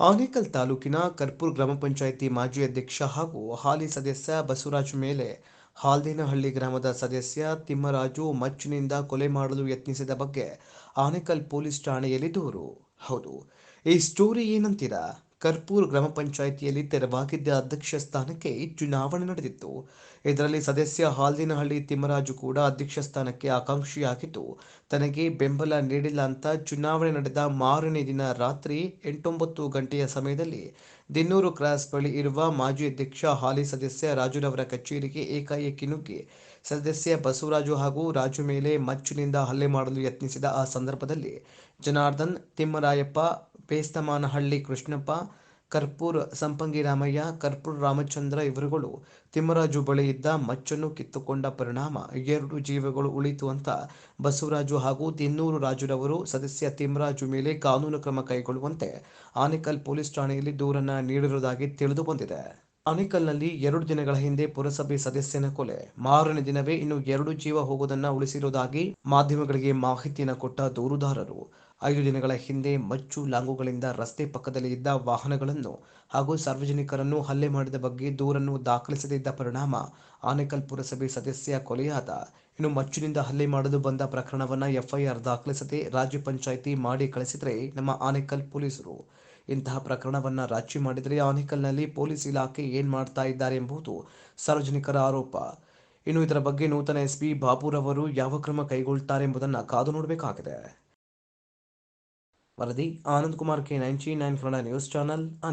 ಆನೇಕಲ್ ತಾಲೂಕಿನ ಕರ್ಪೂರ್ ಗ್ರಾಮ ಪಂಚಾಯಿತಿ ಮಾಜಿ ಅಧ್ಯಕ್ಷ ಹಾಗೂ ಹಾಲಿ ಸದಸ್ಯ ಬಸವರಾಜ್ ಮೇಲೆ ಹಾಲ್ದೇನಹಳ್ಳಿ ಗ್ರಾಮದ ಸದಸ್ಯ ತಿಮ್ಮರಾಜು ಮಚ್ಚಿನಿಂದ ಕೊಲೆ ಮಾಡಲು ಯತ್ನಿಸಿದ ಬಗ್ಗೆ ಆನೇಕಲ್ ಪೊಲೀಸ್ ಠಾಣೆಯಲ್ಲಿ ದೂರು. ಹೌದು. ಈ ಸ್ಟೋರಿ ಏನಂತೀರಾ? ಕರ್ಪೂರ್ ಗ್ರಾಮ ಪಂಚಾಯಿತಿಯಲ್ಲಿ ತೆರವಾಗಿದ್ದ ಅಧ್ಯಕ್ಷ ಸ್ಥಾನಕ್ಕೆ ಚುನಾವಣೆ ನಡೆದಿತ್ತು. ಇದರಲ್ಲಿ ಸದಸ್ಯ ಹಾಲ್ದಿನಹಳ್ಳಿ ತಿಮ್ಮರಾಜು ಕೂಡ ಅಧ್ಯಕ್ಷ ಸ್ಥಾನಕ್ಕೆ ಆಕಾಂಕ್ಷಿಯಾಗಿದ್ದು, ತನಗೆ ಬೆಂಬಲ ನೀಡಿಲ್ಲ ಅಂತ ಚುನಾವಣೆ ನಡೆದ ಮಾರನೇ ದಿನ ರಾತ್ರಿ ಎಂಟೊಂಬತ್ತು ಗಂಟೆಯ ಸಮಯದಲ್ಲಿ ದಿನ್ನೂರು ಕ್ರಾಸ್ ಬಳಿ ಇರುವ ಮಾಜಿ ಅಧ್ಯಕ್ಷ ಹಾಲಿ ಸದಸ್ಯ ರಾಜುರವರ ಕಚೇರಿಗೆ ಏಕಾಏಕಿ ನುಗ್ಗಿ ಸದಸ್ಯ ಬಸವರಾಜು ಹಾಗೂ ರಾಜು ಮೇಲೆ ಮಚ್ಚಿನಿಂದ ಹಲ್ಲೆ ಮಾಡಲು ಯತ್ನಿಸಿದ ಆ ಸಂದರ್ಭದಲ್ಲಿ ಜನಾರ್ದನ್ ತಿಮ್ಮರಾಯಪ್ಪ ಬೇಸ್ತಮಾನಹಳ್ಳಿ ಕೃಷ್ಣಪ್ಪ, ಕರ್ಪೂರ್ ಸಂಪಂಗಿ ರಾಮಯ್ಯ, ಕರ್ಪೂರ್ ರಾಮಚಂದ್ರ ಇವರುಗಳು ತಿಮ್ಮರಾಜು ಬಳಿ ಇದ್ದ ಮಚ್ಚನ್ನು ಕಿತ್ತುಕೊಂಡ ಪರಿಣಾಮ. ಎರಡು ಜೀವಗಳು ಉಳಿತು ಅಂತ ಬಸವರಾಜು ಹಾಗೂ ತಿನ್ನೂರು ರಾಜುರವರು ಸದಸ್ಯ ತಿಮ್ಮರಾಜು ಮೇಲೆ ಕಾನೂನು ಕ್ರಮ ಕೈಗೊಳ್ಳುವಂತೆ ಆನೇಕಲ್ ಪೊಲೀಸ್ ಠಾಣೆಯಲ್ಲಿ ದೂರನ್ನ ನೀಡಿರುವುದಾಗಿ ತಿಳಿದು ಬಂದಿದೆ. ಆನೇಕಲ್ನಲ್ಲಿ ಎರಡು ದಿನಗಳ ಹಿಂದೆ ಪುರಸಭೆ ಸದಸ್ಯನ ಕೊಲೆ. ಮಾರನೇ ದಿನವೇ ಇನ್ನು ಎರಡು ಜೀವ ಹೋಗುವುದನ್ನು ಉಳಿಸಿರುವುದಾಗಿ ಮಾಧ್ಯಮಗಳಿಗೆ ಮಾಹಿತಿಯನ್ನು ಕೊಟ್ಟ ದೂರುದಾರರು. ಐದು ದಿನಗಳ ಹಿಂದೆ ಮಚ್ಚು ಲಾಂಗುಗಳಿಂದ ರಸ್ತೆ ಪಕ್ಕದಲ್ಲಿ ಇದ್ದ ವಾಹನಗಳನ್ನು ಹಾಗೂ ಸಾರ್ವಜನಿಕರನ್ನು ಹಲ್ಲೆ ಮಾಡಿದ ಬಗ್ಗೆ ದೂರನ್ನು ದಾಖಲಿಸದಿದ್ದ ಪರಿಣಾಮ ಆನೇಕಲ್ ಪುರಸಭೆ ಸದಸ್ಯ ಕೊಲೆಯಾದ. ಇನ್ನು ಮಚ್ಚಿನಿಂದ ಹಲ್ಲೆ ಮಾಡಲು ಬಂದ ಪ್ರಕರಣವನ್ನ ಎಫ್ಐಆರ್ ದಾಖಲಿಸದೆ ರಾಜ್ಯ ಪಂಚಾಯಿತಿ ಮಾಡಿ ಕಳಿಸಿದರೆ ನಮ್ಮ ಆನೇಕಲ್ ಪೊಲೀಸರು. ಇಂತಹ ಪ್ರಕರಣವನ್ನ ರಾಜಿ ಮಾಡಿದರೆ ಆನೇಕಲ್ನಲ್ಲಿ ಪೊಲೀಸ್ ಇಲಾಖೆ ಏನು ಮಾಡ್ತಾ ಇದ್ದಾರೆ ಎಂಬುದು ಸಾರ್ವಜನಿಕರ ಆರೋಪ. ಇನ್ನು ಇದರ ಬಗ್ಗೆ ನೂತನ ಎಸ್ಪಿ ಬಾಬುರವರು ಯಾವ ಕ್ರಮ ಕೈಗೊಳ್ಳುತ್ತಾರೆ ಎಂಬುದನ್ನು ಕಾದು ನೋಡಬೇಕಾಗಿದೆ. వరది Anand Kumar K nine nine news channel